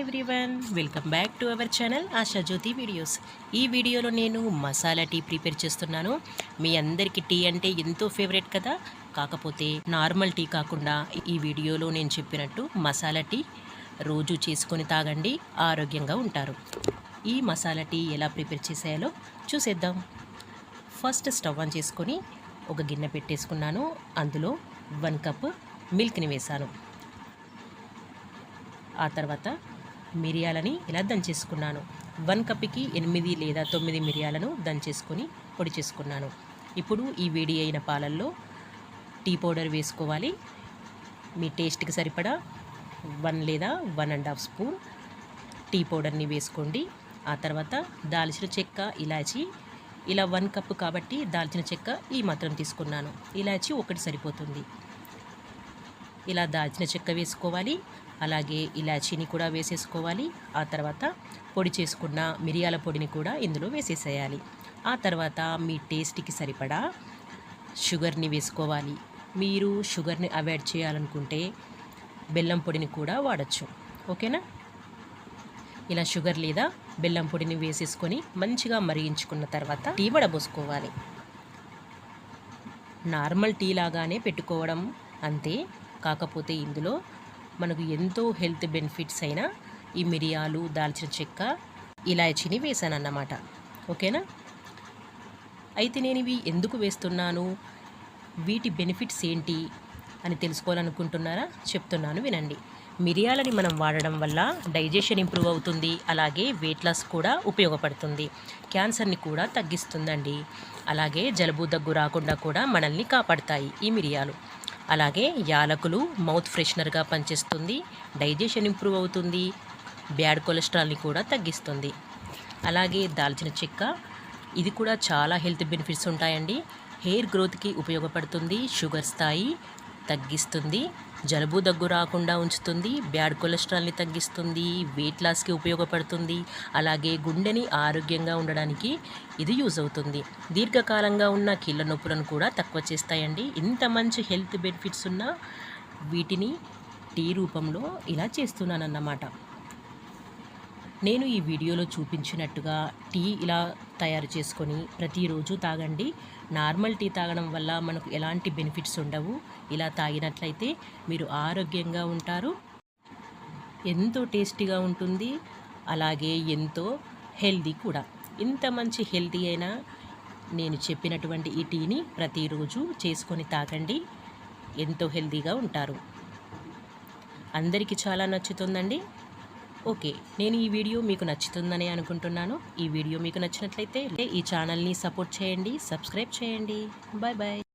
Everyone welcome back to our channel Asha Jyothi videos ఈ వీడియోలో నేను మసాలా టీ ప్రిపేర్ చేస్తున్నాను. మీ అందరికీ టీ అంటే ఎంతో ఫేవరెట్ కదా. కాకపోతే నార్మల్ టీ కాకుండా ఈ వీడియోలో నేను చెప్పినట్టు మసాలా టీ రోజు చేసుకొని తాగండి ఆరోగ్యంగా ఉంటారు. ఈ మసాలా టీ ఎలా ప్రిపేర్ చేసేయాలో చూసేద్దాం. ఫస్ట్ స్టవ్ ఆన్ చేసుకొని ఒక గిన్నె పెట్టేసుకున్నాను. అందులో వన్ కప్ మిల్క్ని వేశాను ఆ తర్వాత మిరియాలని ఇలా దంచేసుకున్నాను వన్ కప్కి ఎనిమిది లేదా తొమ్మిది మిరియాలను దంచేసుకొని పొడి చేసుకున్నాను. ఇప్పుడు ఈ వేడి అయిన పాలల్లో టీ పౌడర్ వేసుకోవాలి. మీ టేస్ట్కి సరిపడా వన్ లేదా one and half spoon tea పౌడర్ని వేసుకోండి. ఆ తర్వాత దాల్చిన చెక్క ఇలాచి. ఇలా వన్ కప్ కాబట్టి దాల్చిన చెక్క ఈ మాత్రం తీసుకున్నాను. ఇలాచి ఒకటి సరిపోతుంది. ఇలా దాల్చిన చెక్క వేసుకోవాలి. అలాగే ఇలాచీని కూడా వేసేసుకోవాలి. ఆ తర్వాత పొడి చేసుకున్న మిరియాల పొడిని కూడా ఇందులో వేసేసేయాలి. ఆ తర్వాత మీ టేస్ట్కి సరిపడా షుగర్ని వేసుకోవాలి. మీరు షుగర్ని అవాయిడ్ చేయాలనుకుంటే బెల్లం పొడిని కూడా వాడచ్చు. ఓకేనా? ఇలా షుగర్ లేదా బెల్లం పొడిని వేసేసుకొని మంచిగా మరిగించుకున్న తర్వాత టీ వడబోసుకోవాలి. నార్మల్ టీ లాగానే పెట్టుకోవడం అంతే. కాకపోతే ఇందులో మనకు ఎంతో హెల్త్ బెనిఫిట్స్ అయిన ఈ మిరియాలు దాల్చిన చెక్క ఇలాచీని వేసాను అన్నమాట ఓకేనా? అయితే నేను ఇవి ఎందుకు వేస్తున్నాను? వీటి బెనిఫిట్స్ ఏంటి? అని తెలుసుకోవాలనుకుంటున్నారా? చెప్తున్నాను వినండి. మిరియాలని మనం వాడడం వల్ల డైజెషన్ ఇంప్రూవ్ అవుతుంది. అలాగే వెయిట్ లాస్ కూడా ఉపయోగపడుతుంది. క్యాన్సర్ని కూడా తగ్గిస్తుందండి. అలాగే జలుబు దగ్గు రాకుండా కూడా మనల్ని కాపాడుతాయి ఈ మిరియాలు. అలాగే యాలకులు మౌత్ ఫ్రెషనర్గా పనిచేస్తుంది డైజెషన్ ఇంప్రూవ్ అవుతుంది బ్యాడ్ కొలెస్ట్రాల్ని కూడా తగ్గిస్తుంది. అలాగే దాల్చిన చెక్క ఇది కూడా చాలా హెల్త్ బెనిఫిట్స్ ఉంటాయండి. హెయిర్ గ్రోత్కి ఉపయోగపడుతుంది షుగర్ స్థాయి తగ్గిస్తుంది. జలుబు దగ్గు రాకుండా ఉంచుతుంది బ్యాడ్ కొలెస్ట్రాల్ని తగ్గిస్తుంది వెయిట్ లాస్కి ఉపయోగపడుతుంది అలాగే గుండెని ఆరోగ్యంగా ఉండడానికి ఇది యూజ్ అవుతుంది. దీర్ఘకాలంగా ఉన్న కీళ్ళ నొప్పులను కూడా తక్కువ చేస్తాయండి. ఇంత మంచి హెల్త్ బెనిఫిట్స్ ఉన్న వీటిని టీ రూపంలో ఇలా చేస్తున్నానన్నమాట. నేను ఈ వీడియోలో చూపించినట్టుగా టీ ఇలా తయారు చేసుకొని ప్రతిరోజు తాగండి. నార్మల్ టీ తాగడం వల్ల మనకు ఎలాంటి బెనిఫిట్స్ ఉండవు. ఇలా తాగినట్లయితే మీరు ఆరోగ్యంగా ఉంటారు. ఎంతో టేస్టీగా ఉంటుంది. అలాగే ఎంతో హెల్దీ కూడా. ఇంత మంచి హెల్దీ అయినా నేను చెప్పినటువంటి ఈ టీని ప్రతిరోజు చేసుకొని తాగండి. ఎంతో హెల్దీగా ఉంటారు. అందరికీ చాలా నచ్చుతుందండి. ఓకే నేను ఈ వీడియో మీకు నచ్చుతుందని అనుకుంటున్నాను. ఈ వీడియో మీకు నచ్చినట్లయితే ఈ ఛానల్ని సపోర్ట్ చేయండి సబ్స్క్రైబ్ చేయండి. Bye bye.